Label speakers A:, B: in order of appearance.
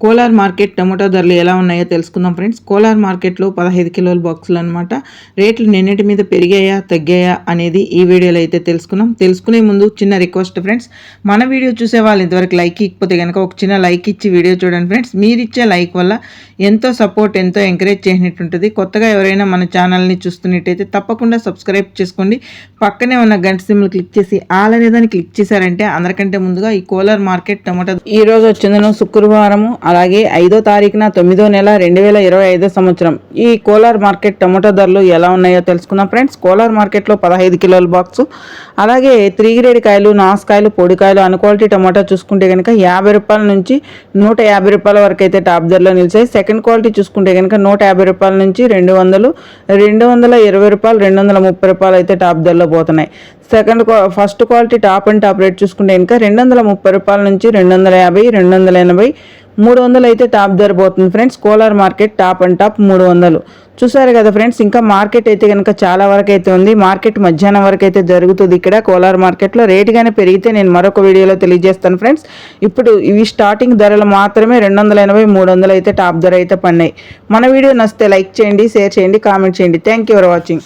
A: Kolar market tomato ధరలు ఎలా ఉన్నాయో తెలుసుకుందాం ఫ్రెండ్స్. కోలార్ మార్కెట్లో పదహైదు కిలోల బాక్సులు అనమాట రేట్లు నిన్నటి మీద పెరిగాయా తగ్గాయా అనేది ఈ వీడియోలో అయితే తెలుసుకున్నాం తెలుసుకునే ముందు చిన్న రిక్వెస్ట్ ఫ్రెండ్స్. మన వీడియో చూసే వాళ్ళు ఇంతవరకు లైక్ ఇకపోతే కనుక ఒక చిన్న లైక్ ఇచ్చి వీడియో చూడండి ఫ్రెండ్స్. మీరు ఇచ్చే లైక్ వల్ల ఎంతో సపోర్ట్ ఎంతో ఎంకరేజ్ చేసినట్టు ఉంటుంది. కొత్తగా ఎవరైనా మన ఛానల్ని చూస్తున్నట్టయితే తప్పకుండా సబ్స్క్రైబ్ చేసుకోండి. పక్కనే ఉన్న గంట సిమ్లు క్లిక్ చేసి ఆల్ అనేదాన్ని క్లిక్ చేశారంటే అందరికంటే ముందుగా ఈ కోలార్ మార్కెట్ టమాటో ఈ రోజు వచ్చిందను శుక్రవారము అలాగే ఐదో తారీఖున తొమ్మిదో నెల రెండు వేల ఇరవై ఐదో సంవత్సరం. ఈ కోలార్ మార్కెట్ టమోటా ధరలు ఎలా ఉన్నాయో తెలుసుకుందాం ఫ్రెండ్స్. కోలార్ మార్కెట్లో పదహైదు కిలోల బాక్సు. అలాగే త్రీ గ్రేడ్ కాయలు నాసుకాయలు పొడికాయలు అన్ క్వాలిటీ టమాటా చూసుకుంటే కనుక యాభై రూపాయల నుంచి నూట యాభై రూపాయల వరకు అయితే టాప్ ధరలో నిలిచాయి. సెకండ్ క్వాలిటీ చూసుకుంటే కనుక నూట యాభై రూపాయల నుంచి రెండు వందలు రెండు వందల ఇరవై రూపాయలు రెండు వందల ముప్పై రూపాయలు అయితే టాప్ ధరలో పోతున్నాయి. Second first quality top and top rate చూసుకుంటే కనుక రెండు వందల ముప్పై రూపాయల నుంచి రెండు వందల యాభై రెండు వందల ఎనభై మూడు వందలు అయితే టాప్ ధర పోతుంది friends. Kolar market top and top మూడు వందలు. చూసారు కదా ఫ్రెండ్స్ ఇంకా మార్కెట్ అయితే కనుక చాలా వరకు అయితే ఉంది. మార్కెట్ మధ్యాహ్నం వరకు అయితే జరుగుతుంది ఇక్కడ కోలార్ మార్కెట్లో. రేటుగానే కానీ పెరిగితే నేను మరొక వీడియోలో తెలియజేస్తాను ఫ్రెండ్స్. ఇప్పుడు ఇవి స్టార్టింగ్ ధరలు మాత్రమే రెండు వందల ఎనభై మూడు వందలు అయితే టాప్ ధర అయితే పడినాయి. మన వీడియో నచ్చితే లైక్ చేయండి షేర్ చేయండి కామెంట్ చేయండి. Thank you for watching